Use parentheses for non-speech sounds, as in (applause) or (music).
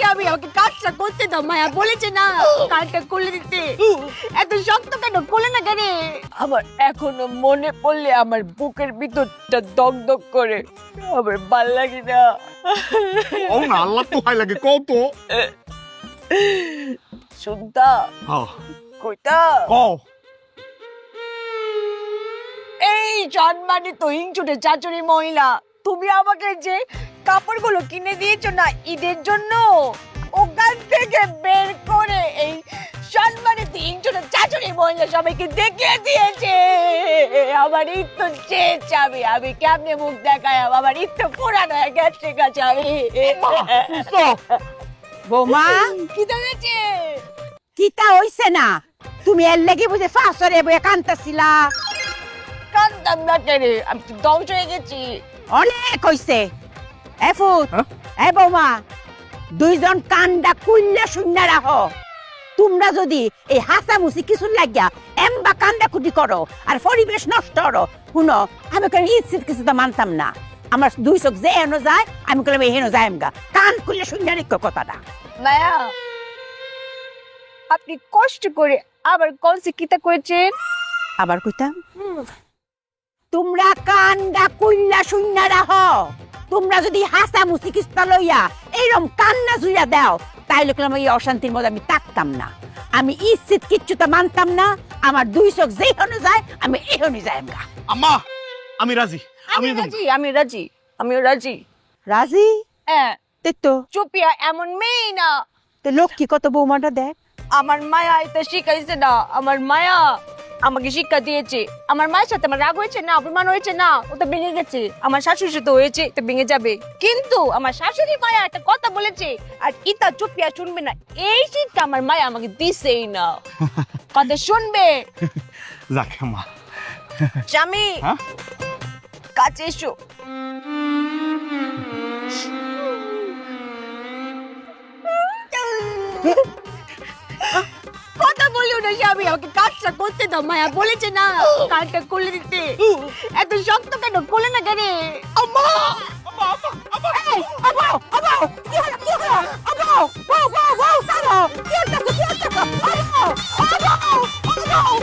স্বামী আমাকে কাজটা করতে দাও মায়া বলেছে না কাজটা করলে দিতে। এত শক্ত কেন? করলে না কেন? আমার এখনও মনে পড়লে আমার বুকের ভিতরটা দগ দগ করে। আমার ভালো লাগে না। ও না আল্লাহ তো হাই লাগে কও তো। শুনতা হ্যাঁ। কইতা? এই জন্মানি তো হিংচুটে চাচুরি মহিলা তুমি আমাকে যে কাপড়গুলো কিনে দিয়েছ না ঈদের জন্য? ওখান থেকে বের করে এই সম্মানিত হিংচুটে চাচুরি মহিলা সবাইকে দেখিয়ে দিয়েছে। আমার ঈদ তো শেষ আমি আমি কেমনে মুখ দেখায় আমার ঈদ তো পুরানো হয়ে গেছে গেছে আমি বৌমা? কি দেখেছে কিতা হইছে না? তুমি এর লেগে বুঝে ফাঁসরে বয়ে কান্তাছিলা। কান্দাম না কেড়ে আমি তো হয়ে গেছি। অনেক হইছে। এ ফুট হ্যাঁ? এ বৌমা দুইজন কান্ডা কুইল্লা শূন্য রাখো তোমরা যদি এই হাসামুসি কিছু লাগিয়া এমবা কান্দা কুটি করো আর পরিবেশ নষ্ট করো শুনো আমি কেন ইচ্ছিত কিছু তো মানতাম না। আমার দুই চোখ যে হেন যায় আমি কলাম হেন যায় এমগা কান খুললে শূন্য রেখো কথাটা। মায়া আপনি কষ্ট করে আবার কোন শিক্ষিতা করেছেন আবার কইতাম? তোমরা কান্দা কুইল্লা শূন্য রাখো তোমরা যদি হাসা মুসি কিস্তা লইয়া এইরকম কান্না জুইয়া দাও তাইলে কলাম এই অশান্তির মধ্যে আমি থাকতাম না। আমি ইচ্ছিত কিচ্ছুটা মানতাম না আমার দুই চোখ যেই হনে যায় আমি এই হনে যাই আমরা। আম্মা আমি রাজি আমি আমি রাজি আমি রাজি আমিও রাজি। রাজি? হ্যাঁ তে তো। চুপিয়া এমন মেয়ে না। তো লক্ষ্মী কত বৌমাটা দেখ আমার মায়া এটা শিখাইছে না আমার মায়া। আমাকে শিক্ষা দিয়েছে। আমার মায়ের সাথে আমার রাগ হয়েছে না অপমান হয়েছে না ওটা ভেঙে গেছে। আমার শাশুড়ি সাথে হয়েছে তো ভেঙে যাবে। কিন্তু আমার শাশুড়ি মায়া একটা কথা বলেছে আর ইতা চুপিয়া শুনবে না। এই শিক্ষা আমার মায়া আমাকে দিছেই না। (laughs) কথা শুনবে? যাক আম্মা স্বামী হ্যাঁ? কাছে এসো। না স্বামী আমাকে কাজটা করতে দাও মায়া। বলেছে না কাজটা খুলে দিতে। এত শক্ত কেন? খুলে না কেন? আম্মা!